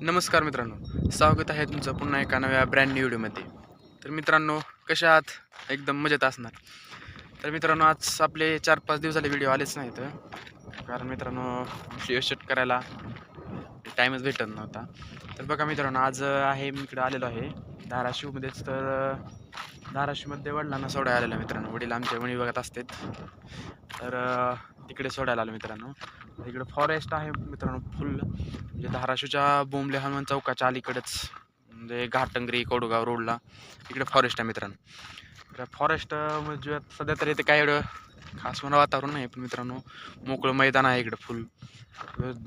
नमस्कार मित्रांनो स्वागत आहे तुमचं पुन्हा एका नव्या ब्रँड न्यू व्हिडिओमध्ये तर मित्रांनो कशा आहात? एकदम मजेत असणार. तर मित्रांनो आज आपले चार पाच दिवस झाले व्हिडिओ आलेच नाहीत. कारण मित्रांनो व्हिडिओ शूट करायला टाईमच भेटत नव्हता. तर बघा मित्रांनो आज आहे मी इकडं आलेलो आहे. धाराशिवमध्येच तर धाराशिवमध्ये वडिलांना सोडायला आलेला आहे मित्रांनो. वडील आमच्या वणी बघत असतात. तर तिकडे सोडायला आलो मित्रांनो. इकडे फॉरेस्ट आहे मित्रांनो फुल म्हणजे धाराशिवच्या बोंबले हनुमान चौकाच्या अलीकडेच. म्हणजे घाटंगरी कोडगाव रोडला इकडे फॉरेस्ट आहे मित्रांनो. फॉरेस्ट म्हणजे सध्या तरी इथे काय एवढं खास मला वातावरण नाही पण मित्रांनो मोकळं मैदान आहे इकडं फुल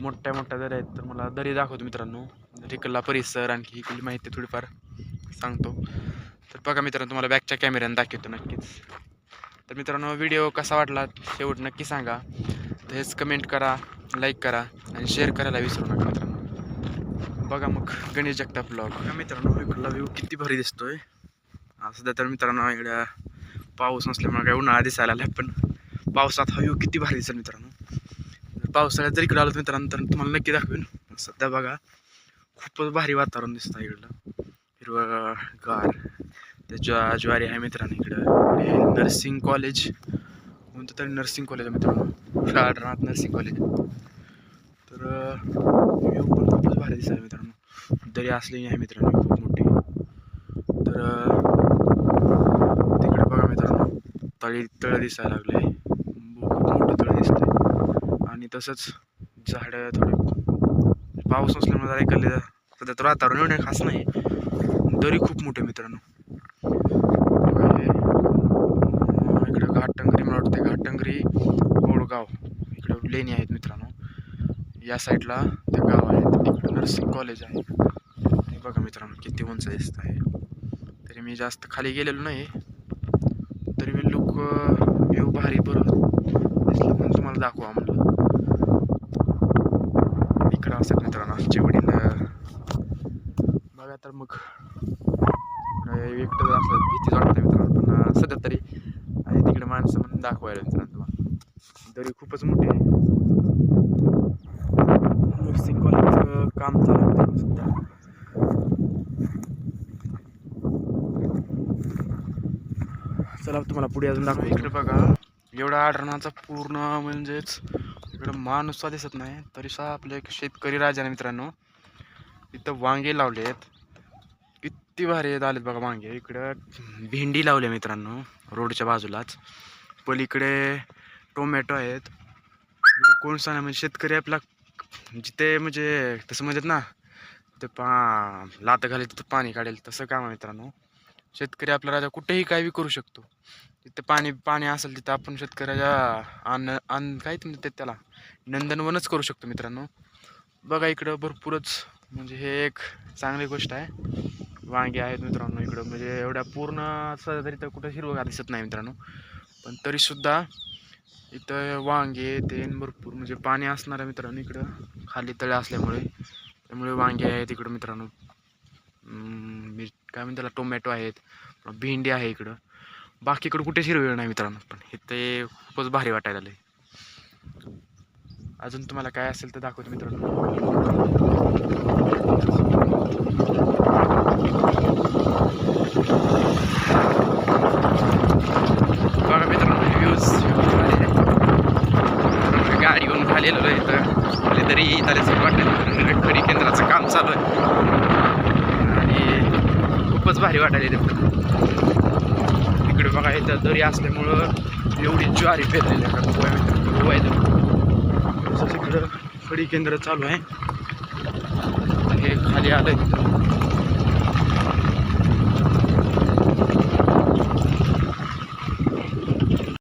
मोठ्या मोठ्या दऱ्या आहेत तर मला दरी दाखवतो मित्रांनो. म्हणजे इकडला परिसर आणखी इकडली माहिती थोडीफार सांगतो. तर बघा मित्रांनो तुम्हाला बॅकच्या कॅमेऱ्याने दाखवतो नक्कीच. तर मित्रांनो व्हिडिओ कसा वाटला शेवट नक्की सांगा. तसेच कमेंट करा लाईक करा आणि शेअर करायला विसरू नका मित्रांनो. बघा मग गणेश जगताप ब्लॉग बघा मित्रांनो इकडला व्ह्यू किती भारी दिसतोय. सध्या तर मित्रांनो इकडं पाऊस नसल्यामुळे काय उन्हाळा दिसायला आला पण पावसात हा व्ह्यू किती भारी दिसेल मित्रांनो. पावसाळ्यात जर इकडं आलो मित्रांनो तर तुम्हाला नक्की दाखवेन. सध्या बघा खूपच भारी वातावरण दिसतं इकडलं. हिरवं गार त्याच्या ज्वारी आहे मित्रांनो इकडं. Nursing college. कोणतं तरी नर्सिंग कॉलेज आहे मित्रांनो. आढळनाथ नर्सिंग कॉलेज. तर व्ह्यू पण खूपच भारी दिसायला मित्रांनो. दरी असलेली आहे मित्रांनो खूप मोठी. तर तिकडे बघा मित्रांनो. तळी तळं दिसायला लागलं आहे खूप मोठं तळं दिसतंय. आणि तसंच झाडं थोडे पाऊस नसल्यामुळे जरा इकडले सध्या तर वातावरण एवढे खास नाही दरी खूप मोठे मित्रांनो. बघा इकडं घाटंगरी मला वाटतं घाटंगरी गोडगाव इकडं लेणी आहेत मित्रांनो. या साईडला ते गाव आहेत. इकडं नर्सिंग कॉलेज आहे. ते बघा मित्रांनो किती उंच दिसत आहे. तरी मी जास्त खाली गेलेलो नाही तरी मी लुक व्ह्यू भारी बरं दिसलं म्हणून तुम्हाला दाखवा म्हटलं इकडं असतात मित्रांनो आमचे वडील बघा तर मग. अं, एकटं असलं भीतीच वाटतं मित्रांनो. पण सध्या तरी आहे तिकडे माणसं म्हणून दाखवायला मित्रांनो तुम्हाला. दरी खूपच मोठी आहे. नर्सिंग कॉलेजचं काम चालू आहे सध्या. चला तुम्हाला पुढे अजून दाखवा इकडे बघा. एवढा आढळण्याचा पूर्ण म्हणजेच इकडं माणूस दिसत नाही. तरी सुद्धा आपले एक शेतकरी राजा आहे मित्रांनो इथं वांगे लावले आहेत किती भारी आहेत आलेत बघा मागे. इकडं भेंडी लावली मित्रांनो रोडच्या बाजूलाच. पलीकडे टोमॅटो आहेत. कोण सांगा म्हणजे शेतकरी आपला जिथे म्हणजे तसं म्हणतात ना ते पा लात घालेल तिथं पाणी काढेल तसं काम आहे मित्रांनो. शेतकरी आपला राजा कुठेही काय बी करू शकतो. तिथं पाणी पाणी असेल तिथं आपण शेतकऱ्याच्या अन्न अन्न काय म्हणतात त्याला नंदनवनच करू शकतो मित्रांनो. बघा इकडं भरपूरच म्हणजे हे एक चांगली गोष्ट आहे. वांगे आहेत मित्रांनो इकडं. म्हणजे एवढ्या पूर्ण असं तरी तर कुठं हिरवगार दिसत नाही मित्रांनो. पण तरीसुद्धा इथं वांगे ते भरपूर म्हणजे पाणी असणार आहे मित्रांनो इकडं. खाली तळे असल्यामुळे. त्यामुळे वांगे आहेत इकडं मित्रांनो. मिर काय म्हणते त्याला टोमॅटो आहेत भेंडी आहे इकडं. बाकीकडं कुठेच हिरवेळ नाही मित्रांनो. पण हे ते खूपच भारी वाटायला लागले अजून तुम्हाला काय असेल तर दाखवतो मित्रांनो. बघा मित्रांनो व्ह्यूज गाडी घेऊन खाली आलेलो आहे इथं खाली तरी इथं वाटलं खडी केंद्राचं काम चालू आहे आणि खूपच भारी वाटायला इकडे बघा इथं दरी असल्यामुळं एवढी ज्वारी पेरलेली आहे का गोवा इकडं खडी केंद्र चालू आहे हे खाली आलं